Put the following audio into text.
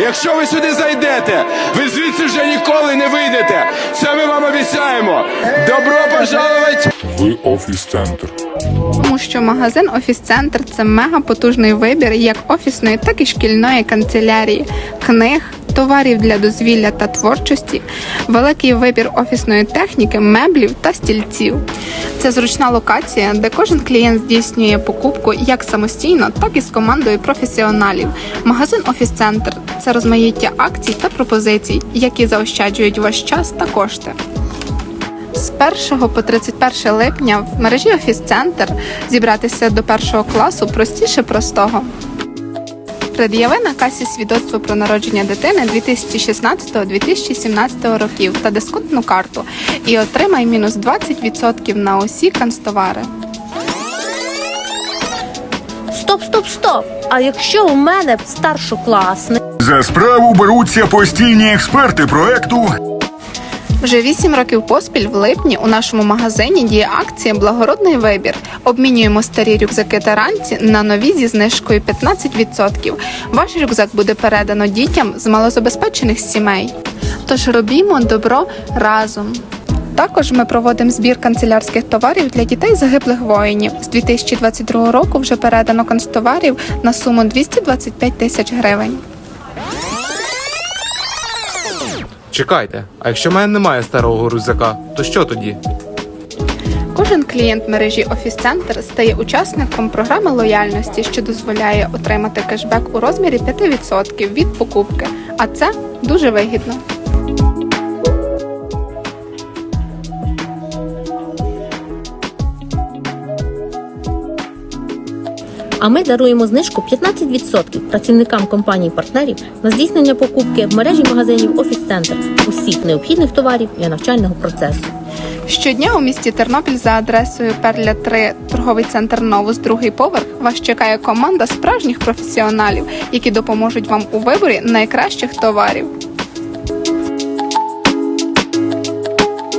Якщо ви сюди зайдете, ви звідси вже ніколи не вийдете. Це ми вам обіцяємо. Добро пожаловать! в офіс-центр. Тому що магазин Офіс-центр це мега потужний вибір як офісної, так і шкільної канцелярії, книг, товарів для дозвілля та творчості, великий вибір офісної техніки, меблів та стільців. Це зручна локація, де кожен клієнт здійснює покупку як самостійно, так і з командою професіоналів. Магазин Офіс-центр це розмаїття акцій та пропозицій, які заощаджують ваш час та кошти. З 1 по 31 липня в мережі Офіс-центр зібратися до першого класу простіше простого. Пред'яви на касі свідоцтво про народження дитини 2016-2017 років та дисконтну карту і отримай мінус 20% на усі канцтовари. Стоп, стоп, стоп! А якщо у мене старшокласник? За справу беруться постійні експерти проекту. Вже 8 років поспіль в липні у нашому магазині діє акція Благородний вибір. Обмінюємо старі рюкзаки та ранці на нові зі знижкою 15%. Ваш рюкзак буде передано дітям з малозабезпечених сімей. Тож робімо добро разом. Також ми проводимо збір канцелярських товарів для дітей загиблих воїнів. З 2022 року вже передано канцтоварів на суму 225 тисяч гривень. Чекайте, а якщо в мене немає старого рюкзака, то що тоді? Кожен клієнт мережі Офіс-центр стає учасником програми лояльності, що дозволяє отримати кешбек у розмірі 5% від покупки. А це дуже вигідно. А ми даруємо знижку 15% працівникам компаній-партнерів на здійснення покупки в мережі магазинів Офіс-центр усіх необхідних товарів для навчального процесу. Щодня у місті Тернопіль за адресою Перля 3, торговий центр Новус, другий поверх, вас чекає команда справжніх професіоналів, які допоможуть вам у виборі найкращих товарів.